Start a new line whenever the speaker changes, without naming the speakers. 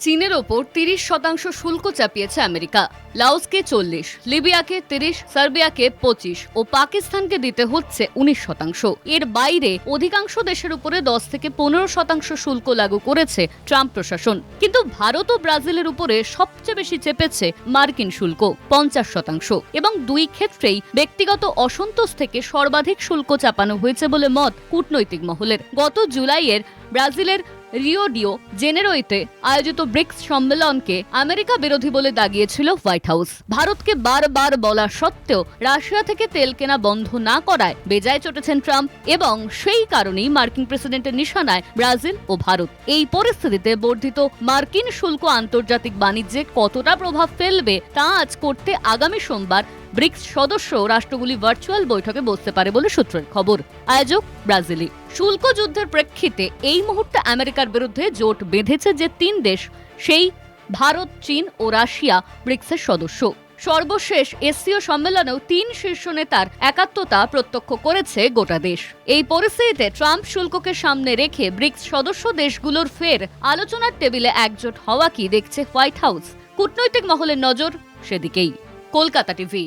চীনের ওপর তিরিশ শতাংশ শুল্ক চাপিয়েছে আমেরিকা, লাওসকে চল্লিশ, লিবিয়াকে তিরিশ, সার্বিয়াকে পঁচিশ ও পাকিস্তানকে দিতে হচ্ছে উনিশ শতাংশ। এর বাইরে অধিকাংশ দেশের উপরে দশ থেকে পনেরো শতাংশ শুল্ক লাগু করেছে ট্রাম্প প্রশাসন। কিন্তু ভারত ও ব্রাজিলের উপরে সবচেয়ে বেশি চেপেছে মার্কিন শুল্ক, পঞ্চাশ শতাংশ। এবং দুই ক্ষেত্রেই ব্যক্তিগত অসন্তোষ থেকে সর্বাধিক শুল্ক চাপানো হয়েছে বলে মত কূটনৈতিক মহলের। গত জুলাইয়ের ব্রাজিলের রিওডিও জেনেরোইতে আয়োজিত ব্রিক্স সম্মেলনকে আমেরিকা বিরোধী বলে দাগিয়েছিল হোয়াইট হাউস। ভারতকে বারবার বলা সত্ত্বেও রাশিয়া থেকে তেল কেনা বন্ধ না করায় বেজায় চটেছেন ট্রাম্প এবং সেই কারণেই মার্কিন প্রেসিডেন্টের নিশানায় ব্রাজিল ও ভারত। এই পরিস্থিতিতে বর্ধিত মার্কিন শুল্ক আন্তর্জাতিক বাণিজ্যে কতটা প্রভাব ফেলবে তা আজ করতে আগামী সোমবার ব্রিক্স সদস্য রাষ্ট্রগুলি ভার্চুয়াল বৈঠকে বসতে পারে বলে সূত্রের খবর। আয়োজক ব্রাজিলি। শুল্ক যুদ্ধের প্রেক্ষিতে এই মুহূর্তে আমেরিকার বিরুদ্ধে জোট বেঁধেছে যে তিন দেশ, সেই ভারত, চীন ও রাশিয়া ব্রিক্সের সদস্য। সর্বশেষ এসসিও সম্মেলনেও তিন শীর্ষ নেতার একাত্মতা প্রত্যক্ষ করেছে গোটা দেশ। এই পরিস্থিতিতে ট্রাম্প শুল্ককে সামনে রেখে ব্রিক্স সদস্য দেশগুলোর ফের আলোচনার টেবিলে একজোট হওয়া কি দেখছে হোয়াইট হাউস। কূটনৈতিক মহলের নজর সেদিকেই। কলকাতা টিভি।